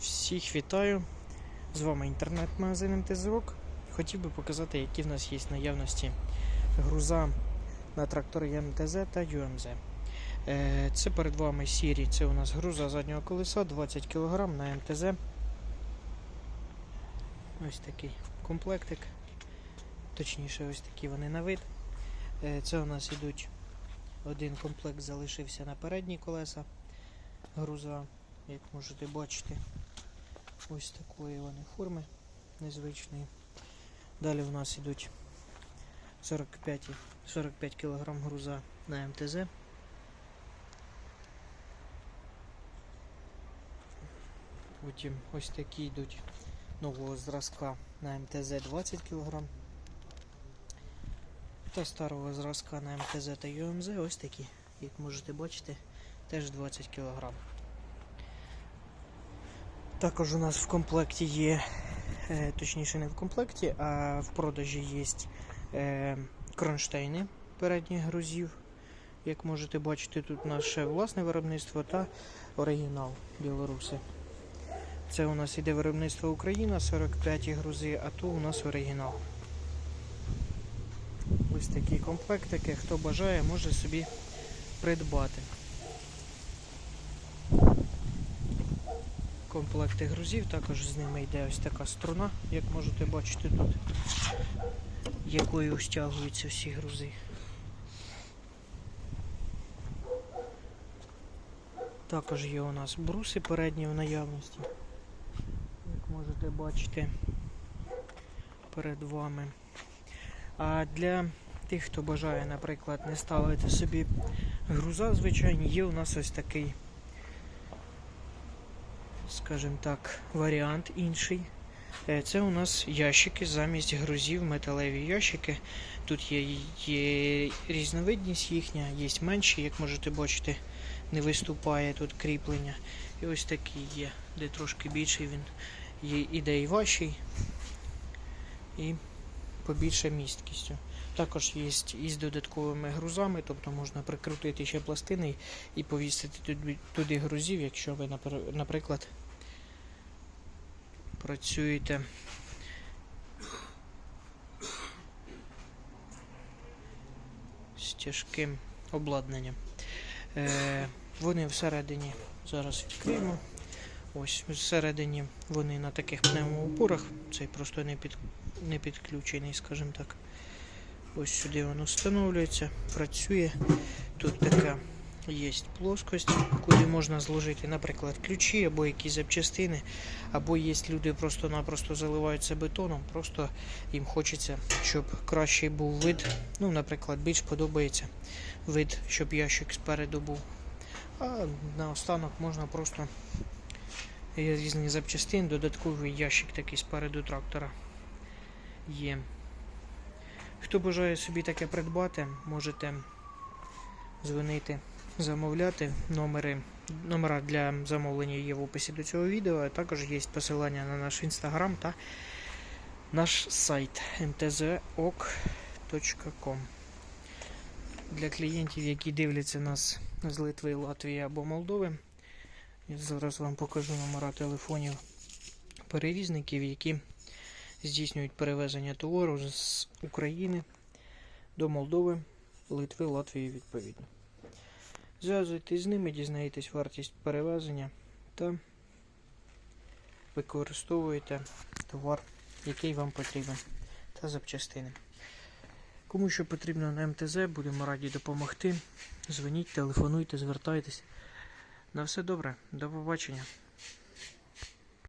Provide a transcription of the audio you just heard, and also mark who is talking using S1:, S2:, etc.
S1: Всіх вітаю! З вами інтернет-магазин МТЗОК. Хотів би показати, які в нас є наявності груза на трактори МТЗ та ЮМЗ. Е, Це перед вами сірі, це у нас груза заднього колеса 20 кг на МТЗ. Ось такий комплектик. Точніше, ось такі вони на вид. Е, Це у нас ідуть один комплект залишився на передні колеса груза, як можете бачити. Ось такої вони форми незвичної. Далі в нас йдуть 45, 45 кг груза на МТЗ. Потім ось такі йдуть нового зразка на МТЗ 20 кг. Та старого зразка на МТЗ та ЮМЗ ось такі, як можете бачити, теж 20 кг. Також у нас в комплекті є, е, точніше не в комплекті, а в продажі є е, кронштейни передніх грузів. Як можете бачити, тут наше власне виробництво та оригінал білоруси. Це у нас іде виробництво Україна, 45 грузи, а то у нас оригінал. Ось такі комплектики, хто бажає, може собі придбати. Комплекти грузів, також з ними йде ось така струна, як можете бачити тут, якою стягуються всі грузи. Також є у нас бруси передні в наявності, як можете бачити перед вами. А для тих, хто бажає, наприклад, не ставити собі груза звичайні, є у нас ось такий скажімо так, варіант інший. Е, Це у нас ящики замість грузів, металеві ящики. Тут є, є різновидність їхня, є менші, як можете бачити, не виступає тут кріплення. І ось такий є, де трошки більший він є, іде і важчий, і побільше місткістю. Також є із додатковими грузами, тобто можна прикрутити ще пластини і повісити туди, грузів, якщо ви, напр- наприклад, працюєте з тяжким обладнанням. Е, вони всередині зараз відкриємо. Ось всередині вони на таких пневмоупорах. Цей просто не, під, не підключений, скажімо так. Ось сюди воно встановлюється, працює. Тут така є плоскость, куди можна зложити, наприклад, ключі або якісь запчастини, або є люди просто-напросто заливаються бетоном, просто їм хочеться, щоб кращий був вид. Ну, наприклад, більш подобається вид, щоб ящик спереду був. А наостанок можна просто різні запчастини, додатковий ящик такий спереду трактора є. Хто бажає собі таке придбати, можете дзвонити, замовляти. Номери, номера для замовлення є в описі до цього відео, а також є посилання на наш інстаграм та наш сайт mtzok.com. Для клієнтів, які дивляться нас з Литви, Латвії або Молдови, я зараз вам покажу номера телефонів перевізників, які здійснюють перевезення товару з України до Молдови, Литви, Латвії відповідно. Зв'язуйтесь з ними, дізнаєтесь вартість перевезення та використовуєте товар, який вам потрібен, та запчастини. Кому що потрібно на МТЗ, будемо раді допомогти. Дзвоніть, телефонуйте, звертайтесь. На все добре, до побачення.